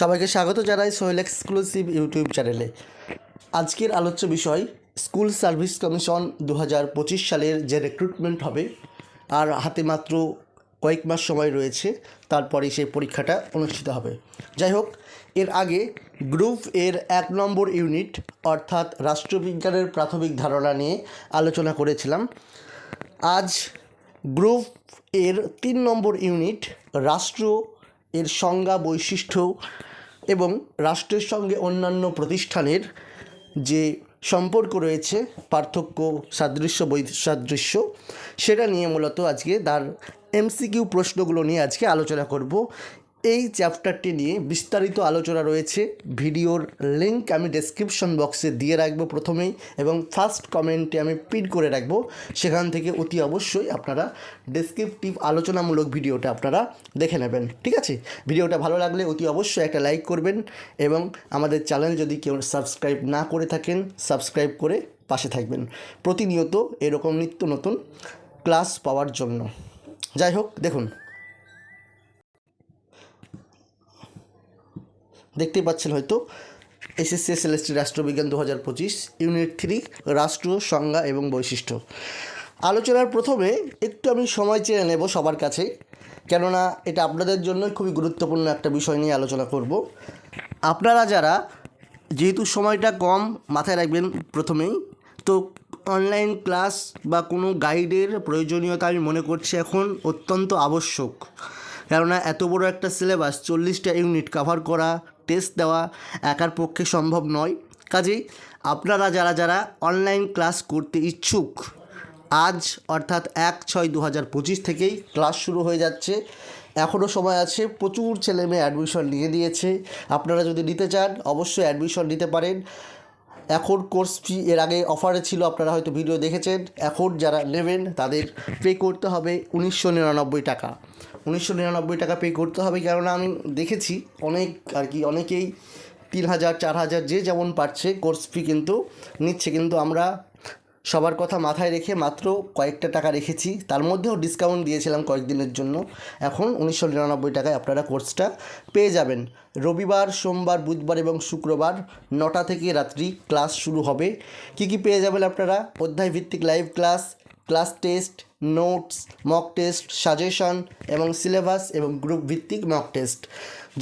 সবাইকে স্বাগত জানাই সোহেল এক্সক্লুসিভ ইউটিউব চ্যানেলে আজকের আলোচ্য বিষয়, স্কুল সার্ভিস কমিশন দু হাজার পঁচিশ সালের যে রিক্রুটমেন্ট হবে, আর হাতে মাত্র কয়েক মাস সময় রয়েছে তারপরে সেই পরীক্ষাটা অনুষ্ঠিত হবে। যাই হোক, এর আগে গ্রুপ এর এক নম্বর ইউনিট, অর্থাৎ রাষ্ট্রবিজ্ঞানের প্রাথমিক ধারণা নিয়ে আলোচনা করেছিলাম। আজ গ্রুপ এর তিন নম্বর ইউনিট, রাষ্ট্র এর সংজ্ঞা, বৈশিষ্ট্য এবং রাষ্ট্রের সঙ্গে অন্যান্য প্রতিষ্ঠানের যে সম্পর্ক রয়েছে, পার্থক্য, সাদৃশ্য বৈসাদৃশ্য সেটা নিয়ে মূলত আজকে তার এমসিকিউ প্রশ্নগুলো নিয়ে আজকে আলোচনা করব। এই চ্যাপ্টারটি নিয়ে বিস্তারিত আলোচনা রয়েছে। ভিডিওর লিঙ্ক আমি ডেসক্রিপশন বক্সে দিয়ে রাখব প্রথমেই এবং ফার্স্ট কমেন্টে আমি পিন করে রাখব। সেখান থেকে অতি অবশ্যই আপনারা ডেসক্রিপটিভ আলোচনামূলক ভিডিওটা আপনারা দেখে নেবেন, ঠিক আছে? ভিডিওটা ভালো লাগলে অতি অবশ্যই একটা লাইক করবেন এবং আমাদের চ্যানেল যদি কেউ সাবস্ক্রাইব না করে থাকেন সাবস্ক্রাইব করে পাশে থাকবেন। প্রতিনিয়ত এরকম নিত্য নতুন ক্লাস পাওয়ার জন্য। যাই হোক, দেখুন। দেখতেই পাচ্ছেন হয়তো এসএসসি এসএলএসটি রাষ্ট্রবিজ্ঞান দু হাজার পঁচিশ, ইউনিট থ্রি, রাষ্ট্র, সংজ্ঞা এবং বৈশিষ্ট্য। আলোচনার প্রথমে একটু আমি সময় চেয়ে নেব সবার কাছে, কেননা এটা আপনাদের জন্য খুবই গুরুত্বপূর্ণ একটা বিষয় নিয়ে আলোচনা করব। আপনারা যারা, যেহেতু সময়টা কম, মাথায় রাখবেন প্রথমেই, তো অনলাইন ক্লাস বা কোনো গাইডের প্রয়োজনীয়তা আমি মনে করছি এখন অত্যন্ত আবশ্যক। কেননা এত বড় একটা সিলেবাস চল্লিশটা ইউনিট কভার করা টেস্ট দেওয়া একার পক্ষে সম্ভব নয়। কাজেই আপনারা যারা যারা অনলাইন ক্লাস করতে ইচ্ছুক, আজ অর্থাৎ এক ছয় দু হাজার পঁচিশ থেকেই ক্লাস শুরু হয়ে যাচ্ছে। এখনও সময় আছে, প্রচুর ছেলে মেয়ে অ্যাডমিশন নিয়ে দিয়েছে আপনারা যদি নিতে চান, অবশ্যই অ্যাডমিশন নিতে পারেন। এখন কোর্স ফি এর আগে অফারে ছিল, আপনারা হয়তো ভিডিও দেখেছেন। এখন যারা নেবেন, তাদের পে করতে হবে উনিশশো নিরানব্বই টাকা। উনিশশো নিরানব্বই টাকা পে করতে হবে। কেননা আমি দেখেছি অনেক আর কি, অনেকেই তিন হাজার, চার হাজার যে যেমন পারছে কোর্স ফি কিন্তু নিচ্ছে। কিন্তু আমরা সবার কথা মাথায় রেখে মাত্র কয়েকটা টাকা রেখেছি। তার মধ্যেও ডিসকাউন্ট দিয়েছিলাম কয়েকদিনের জন্য। এখন উনিশশো নিরানব্বই টাকায় আপনারা কোর্সটা পেয়ে যাবেন। রবিবার, সোমবার, বুধবার এবং শুক্রবার নটা থেকে রাত্রি ক্লাস শুরু হবে। কি কি পেয়ে যাবেন আপনারা? অধ্যায় ভিত্তিক live class class test, notes, mock test, suggestion এবং সিলেবাস এবং গ্রুপ ভিত্তিক মক টেস্ট।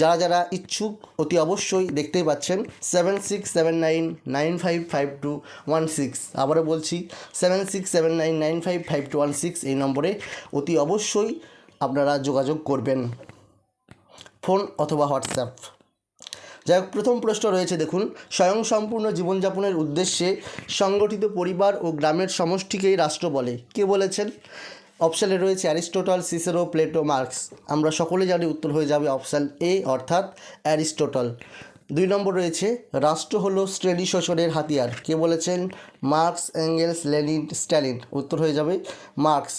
যারা যারা ইচ্ছুক, অতি অবশ্যই দেখতেই পাচ্ছেন seven six seven nine nine five five two one six. আবারও বলছি, seven six seven nine nine five five two one six এই নম্বরে অতি অবশ্যই আপনারা যোগাযোগ করবেন। ফোন অথবা হোয়াটসঅ্যাপ। যাই হোক, প্রথম প্রশ্ন রয়েছে, দেখুন। স্বয়ংসম্পূর্ণ জীবনযাপনের উদ্দেশ্যে সংগঠিত পরিবার ও গ্রামের সমষ্টিকেই রাষ্ট্র বলে। কে বলেছেন? অপশানে রয়েছে অ্যারিস্টোটল, সিসেরো, প্লেটো, মার্কস। আমরা সকলে জানি উত্তর হয়ে যাবে অপশান এ অর্থাৎ অ্যারিস্টোটল। দুই নম্বর রয়েছে, রাষ্ট্র হলো শ্রেণি শোষণের হাতিয়ার। কে বলেছেন? Marx Engels Lenin, Stalin. উত্তর হয়ে যাবে মার্কস।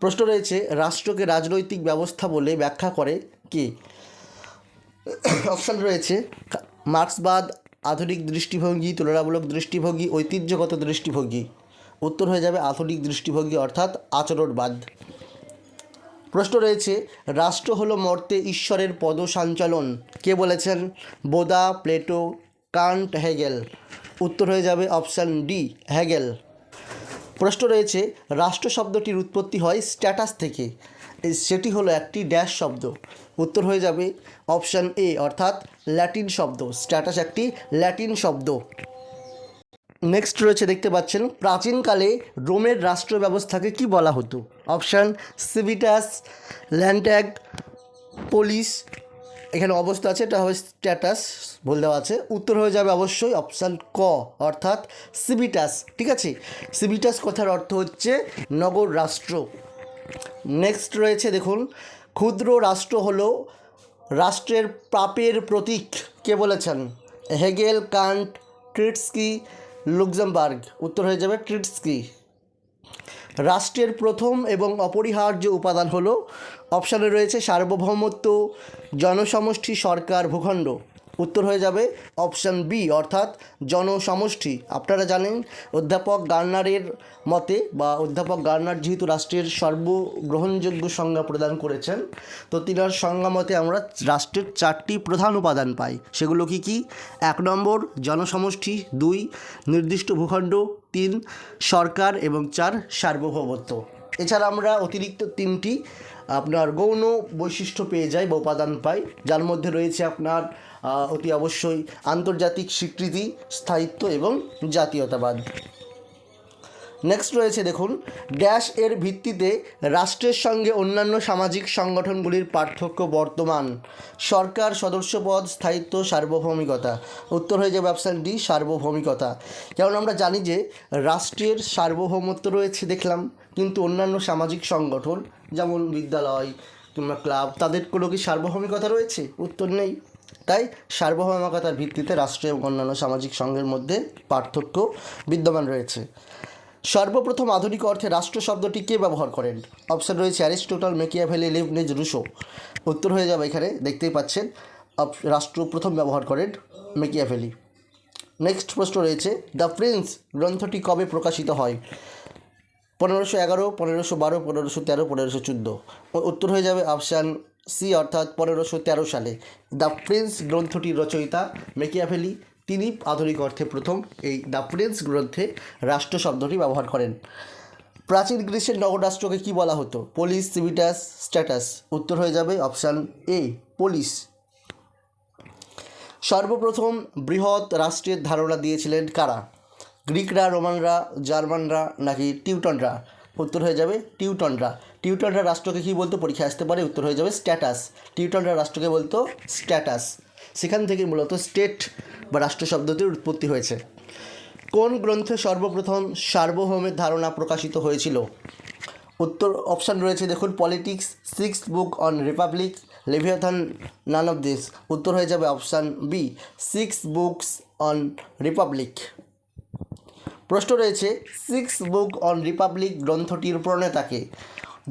প্রশ্ন রয়েছে, রাষ্ট্রকে রাজনৈতিক ব্যবস্থা বলে ব্যাখ্যা করে কে? অপশান রয়েছে, মার্ক্সবাদ, আধুনিক দৃষ্টিভঙ্গি, তুলনামূলক দৃষ্টিভঙ্গি, ঐতিহ্যগত দৃষ্টিভঙ্গি। উত্তর হয়ে যাবে আধুনিক দৃষ্টিভঙ্গি, অর্থাৎ আচরণবাদ। প্রশ্ন রয়েছে, রাষ্ট্র হলো মর্তে ঈশ্বরের পদ সঞ্চালন কে বলেছেন? Bodin, Plato, Kant, Hegel. উত্তর হয়ে যাবে অপশান ডি, হেগেল। প্রশ্ন রয়েছে, রাষ্ট্র শব্দটির উৎপত্তি হয় স্ট্যাটাস থেকে। সেটি হলো একটি ড্যাশ শব্দ। উত্তর হয়ে যাবে অপশান এ, অর্থাৎ ল্যাটিন শব্দ। স্ট্যাটাস একটি ল্যাটিন শব্দ। নেক্সট রয়েছে, দেখতে পাচ্ছেন, প্রাচীনকালে রোমের রাষ্ট্র ব্যবস্থাকে কি বলা হতো? অপশান সিভিটাস ল্যান্ডট্যাগ পুলিশ এখানে অবস্থা আছে, এটা হবে স্ট্যাটাস বলে দেওয়া আছে। উত্তর হয়ে যাবে অবশ্যই অপশান ক, অর্থাৎ সিভিটাস ঠিক আছে? সিভিটাস কথার অর্থ হচ্ছে নগর রাষ্ট্র। নেক্সট রয়েছে, দেখুন ক্ষুদ্র রাষ্ট্র হল রাষ্ট্রের পাপের প্রতীক। কে বলেছেন? Hegel, Kant, Trotsky, Luxemburg. উত্তর হয়ে যাবে ট্রিটস্কি। রাষ্ট্রের প্রথম এবং অপরিহার্য উপাদান হলো, অপশানে রয়েছে সার্বভৌমত্ব, জনসমষ্টি সরকার ভূখণ্ড। উত্তর হয়ে যাবে অপশান বি, অর্থাৎ জনসমষ্টি। আপনারা জানেন, অধ্যাপক গার্নারের মতে বা অধ্যাপক গার্নার যেহেতু রাষ্ট্রের সর্বগ্রহণযোগ্য সংজ্ঞা প্রদান করেছেন, তো তিনার সংজ্ঞা মতে আমরা রাষ্ট্রের চারটি প্রধান উপাদান পাই। সেগুলো কি কি? এক নম্বর, জনসমষ্টি। দুই, নির্দিষ্ট ভূখণ্ড। তিন, সরকার। এবং চার, সার্বভৌমত্ব। এছাড়া আমরা অতিরিক্ত তিনটি আপনার গৌণ বৈশিষ্ট্য পেয়ে যায় বা উপাদান পাই যার মধ্যে রয়েছে আপনার অতি অবশ্যই আন্তর্জাতিক স্বীকৃতি, স্থায়িত্ব এবং জাতীয়তাবাদ। নেক্সট রয়েছে দেখুন ড্যাশ এর ভিত্তিতে রাষ্ট্রের সঙ্গে অন্যান্য সামাজিক সংগঠনগুলির পার্থক্য বর্তমান। সরকার, সদস্যপদ, স্থায়িত্ব, সার্বভৌমিকতা। উত্তর হয়ে যাবে অপশান ডি সার্বভৌমিকতা। কারণ আমরা জানি যে রাষ্ট্রের সার্বভৌমত্ব রয়েছে, দেখলাম। কিন্তু অন্যান্য সামাজিক সংগঠন, যেমন বিদ্যালয় কিংবা ক্লাব তাদের কোনো কি সার্বভৌমিকতা রয়েছে? উত্তর নেই। তাই সার্বভৌমিকতার ভিত্তিতে রাষ্ট্র এবং অন্যান্য সামাজিক সংঘের মধ্যে পার্থক্য বিদ্যমান রয়েছে। সর্বপ্রথম আধুনিক অর্থে রাষ্ট্র শব্দটি কে ব্যবহার করেন? অপশন রয়েছে অ্যারিস্টোটল মেকিয়াভেলি লিভনেজ, রুশো। উত্তর হয়ে যাবে এখানে, দেখতেই পাচ্ছেন। রাষ্ট্র প্রথম ব্যবহার করেন মেকিয়াভেলি নেক্সট প্রশ্ন রয়েছে, দ্য প্রিন্স গ্রন্থটি কবে প্রকাশিত হয়? পনেরোশো এগারো, পনেরোশো বারো, পনেরোশো তেরো, পনেরোশো চোদ্দ। উত্তর হয়ে যাবে অপশান সি অর্থাৎ পনেরোশো তেরো সালে। দ্য প্রিন্স গ্রন্থটির রচয়িতা মেকিয়াভেলি। তিনি আধুনিক অর্থে প্রথম এই দ্য প্রিন্স গ্রন্থে রাষ্ট্র শব্দটি ব্যবহার করেন। প্রাচীন গ্রীসের নগররাষ্ট্রকে কি বলা হতো? Polis civitas, status. উত্তর হয়ে যাবে অপশান এ পুলিশ। সর্বপ্রথম বৃহৎ রাষ্ট্রের ধারণা দিয়েছিলেন কারা? গ্রিকরা, রোমানরা, জার্মানরা নাকি টিউটনরা? উত্তর হয়ে যাবে টিউটনরা। টিউটনরা রাষ্ট্রকে কী বলতো? পরীক্ষা আসতে পারে, উত্তর হয়ে যাবে স্ট্যাটাস। টিউটনরা রাষ্ট্রকে বলতো স্ট্যাটাস। সেখান থেকে মূলত স্টেট বা রাষ্ট্র শব্দটির উৎপত্তি হয়েছে। কোন গ্রন্থে সর্বপ্রথম সার্বভৌমের ধারণা প্রকাশিত হয়েছিল? উত্তর অপশান রয়েছে, দেখুন, politics six book on republic, Leviathan, none of this. উত্তর হয়ে যাবে option B six books on republic. প্রশ্ন রয়েছে, সিক্স বুক অন রিপাবলিক গ্রন্থটির প্রণেতাকে।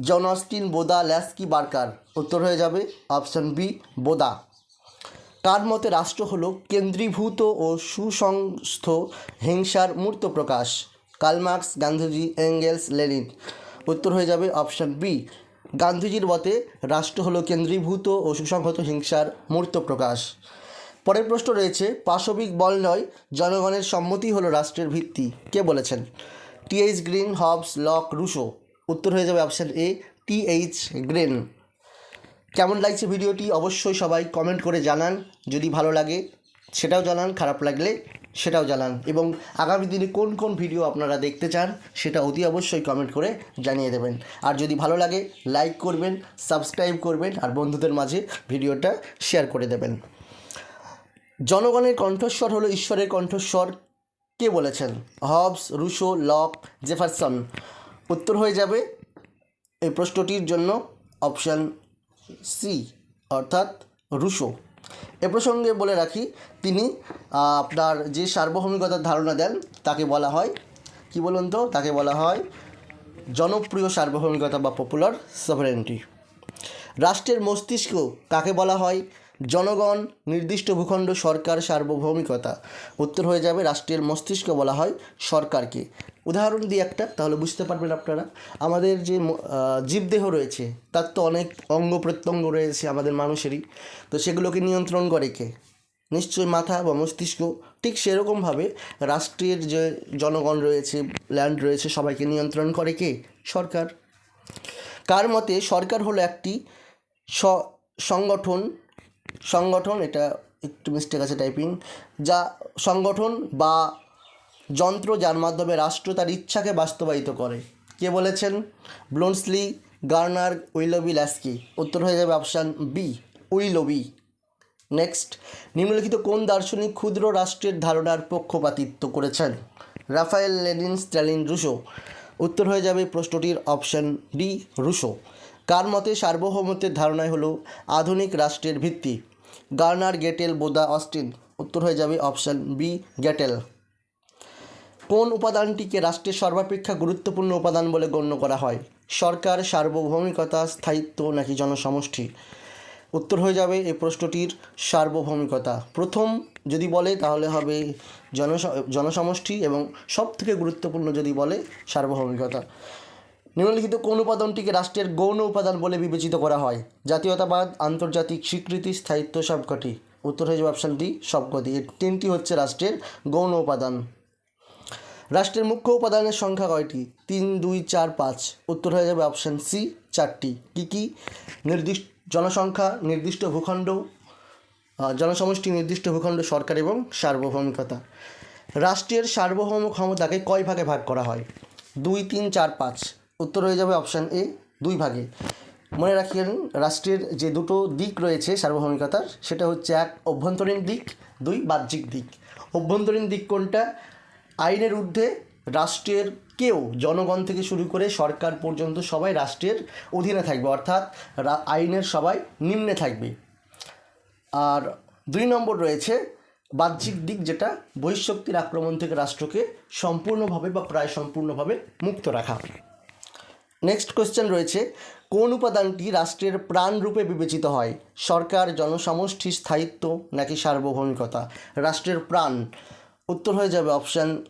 John Austin, Bodin, Laski, Barker. উত্তর হয়ে যাবে অপশান বি, বোদা। তার মতে রাষ্ট্র হলো কেন্দ্রীভূত ও সুসংস্থ হিংসার মূর্ত প্রকাশ। Karl Marx Gandhiji, Engels, Lenin. উত্তর হয়ে যাবে অপশান বি। গান্ধীজির মতে রাষ্ট্র হলো কেন্দ্রীভূত ও সুসংহত হিংসার মূর্ত প্রকাশ। পরের প্রশ্ন রয়েছে, পাশবিক বল নয়, জনগণের সম্মতি হলো রাষ্ট্রের ভিত্তি। কে বলেছেন? T H Green, Hobbes, Locke, Rousseau. উত্তর হয়ে যাবে অপশান এ টিএইচ গ্রেন। কেমন লাগছে ভিডিওটি? অবশ্যই সবাই কমেন্ট করে জানান। যদি ভালো লাগে, সেটাও জানান, খারাপ লাগলে সেটাও জানান। এবং আগামী দিনে কোন কোন ভিডিও আপনারা দেখতে চান, সেটা অতি অবশ্যই কমেন্ট করে জানিয়ে দেবেন। আর যদি ভালো লাগে লাইক করবেন সাবস্ক্রাইব করবেন, আর বন্ধুদের মাঝে ভিডিওটা শেয়ার করে দেবেন। জনগণের কণ্ঠস্বর হলো ঈশ্বরের কণ্ঠস্বর। কে বলেছেন? Hobbes, Rousseau, Locke, Jefferson. উত্তর হয়ে যাবে এই প্রশ্নটির জন্য অপশান সি অর্থাৎ রুশো। এ প্রসঙ্গে বলে রাখি, তিনি আপনার যে সার্বভৌমিকতার ধারণা দেন, তাকে বলা হয়, কি বলুন তো? তাকে বলা হয় জনপ্রিয় সার্বভৌমিকতা বা পপুলার সভারেন্টি রাষ্ট্রের মস্তিষ্ক কাকে বলা হয়? জনগণ, নির্দিষ্ট ভূখণ্ড, সরকার, সার্বভৌমিকতা। উত্তর হয়ে যাবে রাষ্ট্রের মস্তিষ্ক বলা হয় সরকারকে। উদাহরণ দিই একটা, তাহলে বুঝতে পারবেন আপনারা। আমাদের যে জীবদেহ রয়েছে, তার তো অনেক অঙ্গ প্রত্যঙ্গ রয়েছে আমাদের মানুষেরই। তো সেগুলোকে নিয়ন্ত্রণ করে কে? নিশ্চয়ই মাথা বা মস্তিষ্ক। ঠিক সেরকমভাবে রাষ্ট্রের যে জনগণ রয়েছে ল্যান্ড রয়েছে, সবাইকে নিয়ন্ত্রণ করে কে? সরকার। কার মতে সরকার হলো একটি সংগঠন সংগঠন, এটা একটু মিস্টেক আছে টাইপিং যা সংগঠন বা যন্ত্র যার মাধ্যমে রাষ্ট্র তার ইচ্ছাকে বাস্তবায়িত করে। কে বলেছেন? Bluntschli Garner, Willoughby, Laski. উত্তর হয়ে যাবে অপশান বি উইলবি। নেক্সট নিম্নলিখিত কোন দার্শনিক ক্ষুদ্র রাষ্ট্রের ধারণার পক্ষপাতিত্ব করেছেন? Raphael, Lenin, Stalin, Rousseau. উত্তর হয়ে যাবে প্রশ্নটির অপশন ডি রুশো। কার মতে সার্বভৌমত্বের ধারণাই হলো আধুনিক রাষ্ট্রের ভিত্তি? Garner, Gettell, Bodin, Austin. উত্তর হয়ে যাবে অপশন বি গেটেল। কোন উপাদানটিকে রাষ্ট্রের সর্বাপেক্ষা গুরুত্বপূর্ণ উপাদান বলে গণ্য করা হয়? সরকার, সার্বভৌমিকতা, স্থায়িত্ব নাকি জনসমষ্টি? উত্তর হয়ে যাবে এই প্রশ্নটির সার্বভৌমিকতা। প্রথম যদি বলে, তাহলে হবে জনস, জনসমষ্টি এবং সব থেকে গুরুত্বপূর্ণ যদি বলে সার্বভৌমিকতা। নিম্নলিখিত কোন উপাদানটিকে রাষ্ট্রের গৌণ উপাদান বলে বিবেচিত করা হয়? জাতীয়তাবাদ, আন্তর্জাতিক স্বীকৃতি, স্থায়িত্ব সবকটি। উত্তর হয়ে যাবে অপশান ডি সবকটি। এই তিনটি হচ্ছে রাষ্ট্রের গৌণ উপাদান। রাষ্ট্রের মুখ্য উপাদানের সংখ্যা কয়টি? তিন, দুই, চার, পাঁচ। উত্তর হয়ে যাবে অপশান সি চারটি। কী কী? নির্দিষ্ট জনসংখ্যা, নির্দিষ্ট ভূখণ্ড জনসমষ্টি, নির্দিষ্ট ভূখণ্ড, সরকার এবং সার্বভৌমিকতা। রাষ্ট্রের সার্বভৌম ক্ষমতাকে কয় ভাগে ভাগ করা হয়? দুই, তিন, চার, পাঁচ। উত্তর হয়ে যাবে অপশান এ দুই ভাগে। মনে রাখিয়েন, রাষ্ট্রের যে দুটো দিক রয়েছে সার্বভৌমিকতার, সেটা হচ্ছে এক, অভ্যন্তরীণ দিক, দুই, বাহ্যিক দিক। অভ্যন্তরীণ দিক কোনটা? আইনের ঊর্ধ্বে রাষ্ট্রের কেউ, জনগণ থেকে শুরু করে সরকার পর্যন্ত সবাই রাষ্ট্রের অধীনে থাকবে, অর্থাৎ আইনের সবাই নিম্নে থাকবে। আর দুই নম্বর রয়েছে, বাহ্যিক দিক যেটা, বহিঃশক্তির আক্রমণ থেকে রাষ্ট্রকে সম্পূর্ণভাবে বা প্রায় সম্পূর্ণভাবে মুক্ত রাখা। নেক্সট কোয়েশ্চেন রয়েছে, কোন উপাদানটি রাষ্ট্রের প্রাণরূপে বিবেচিত হয়? সরকার, জনসমষ্টি, স্থায়িত্ব নাকি সার্বভৌমিকতা? রাষ্ট্রের প্রাণ। উত্তর হয়ে যাবে অপশান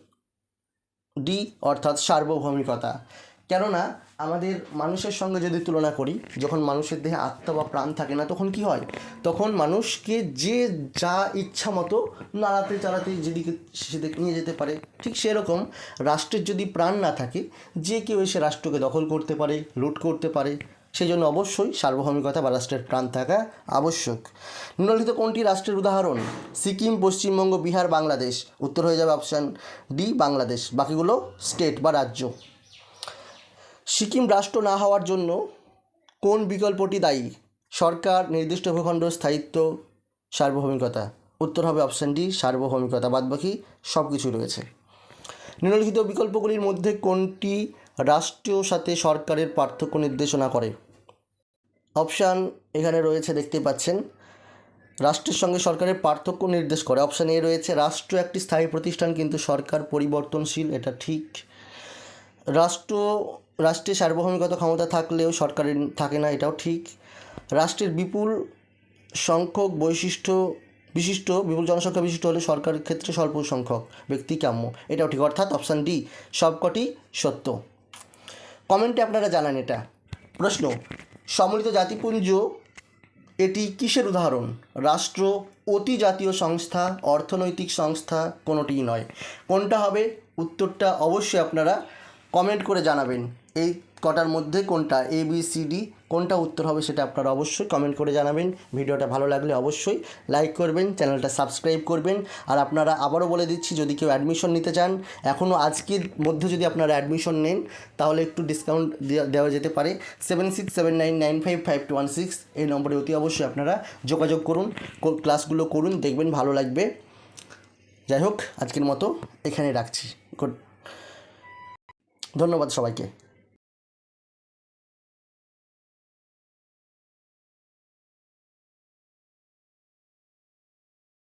ডি অর্থাৎ সার্বভৌমিকতা। কেননা আমাদের মানুষের সঙ্গে যদি তুলনা করি, যখন মানুষের দেহে আত্মা বা প্রাণ থাকে না, তখন কি হয়? তখন মানুষকে যে যা ইচ্ছা মতো নাড়াতে চালাতে যেদিকে সেদিকে নিয়ে যেতে পারে, ঠিক সেরকম রাষ্ট্রের যদি প্রাণ না থাকে, যে কেউ এসে রাষ্ট্রকে দখল করতে পারে, লুট করতে পারে সেই জন্য অবশ্যই সার্বভৌমিকতা বা রাষ্ট্রের প্রাণ থাকা আবশ্যক। নিম্নলিখিত কোনটি রাষ্ট্রের উদাহরণ? সিকিম, পশ্চিমবঙ্গ, বিহার, বাংলাদেশ। উত্তর হয়ে যাবে অপশান ডি বাংলাদেশ। বাকিগুলো স্টেট বা রাজ্য। সিকিম রাষ্ট্র না হওয়ার জন্য কোন বিকল্পটি দায়ী? সরকার, নির্দিষ্ট ভূখণ্ড, স্থায়িত্ব, সার্বভৌমিকতা। উত্তর হবে অপশান ডি সার্বভৌমিকতা। বাদবাকি সব কিছু রয়েছে। নিম্নলিখিত বিকল্পগুলির মধ্যে কোনটি রাষ্ট্রীয় সাথে সরকারের পার্থক্য নির্দেশনা করে? অপশান এখানে রয়েছে দেখতে পাচ্ছেন। রাষ্ট্রের সঙ্গে সরকারের পার্থক্য নির্দেশ করে। অপশান এ রয়েছে, রাষ্ট্র একটি স্থায়ী প্রতিষ্ঠান, কিন্তু সরকার পরিবর্তনশীল, এটা ঠিক। রাষ্ট্র রাষ্ট্রের সার্বভৌমিকতা ক্ষমতা থাকলেও সরকারের থাকে না, এটাও ঠিক। রাষ্ট্রের বিপুল সংখ্যক বৈশিষ্ট্য, বিশিষ্ট, বিপুল জনসংখ্যা বিশিষ্ট হলে সরকারের ক্ষেত্রে স্বল্প সংখ্যক ব্যক্তি কাম্য। এটাও ঠিক, অর্থাৎ অপশান ডি সবকটি সত্য। কমেন্টে আপনারা জানান এটা। প্রশ্ন, সম্মিলিত জাতিপুঞ্জ, এটি কিসের উদাহরণ? রাষ্ট্র, অতি জাতীয় সংস্থা, অর্থনৈতিক সংস্থা, কোনোটিই নয়। কোনটা হবে? উত্তরটা অবশ্যই আপনারা কমেন্ট করে জানাবেন। এই কটার মধ্যে কোনটা এ বি সি ডি কোনটা উত্তর হবে সেটা আপনারা অবশ্যই কমেন্ট করে জানাবেন। ভিডিওটা ভালো লাগলে অবশ্যই লাইক করবেন, চ্যানেলটা সাবস্ক্রাইব করবেন। আর আপনারা আবারও বলে দিচ্ছি, যদি কেউ অ্যাডমিশন নিতে চান এখনও আজকের মধ্যে যদি আপনারা অ্যাডমিশন নেন, তাহলে একটু ডিসকাউন্ট দেওয়া যেতে পারে। Seven six seven nine nine five five two one six এই নম্বরে অতি অবশ্যই আপনারা যোগাযোগ করুন ক্লাসগুলো করুন, দেখবেন ভালো লাগবে। যাই হোক, আজকের মতো এখানে রাখছি। গুড, ধন্যবাদ সবাইকে।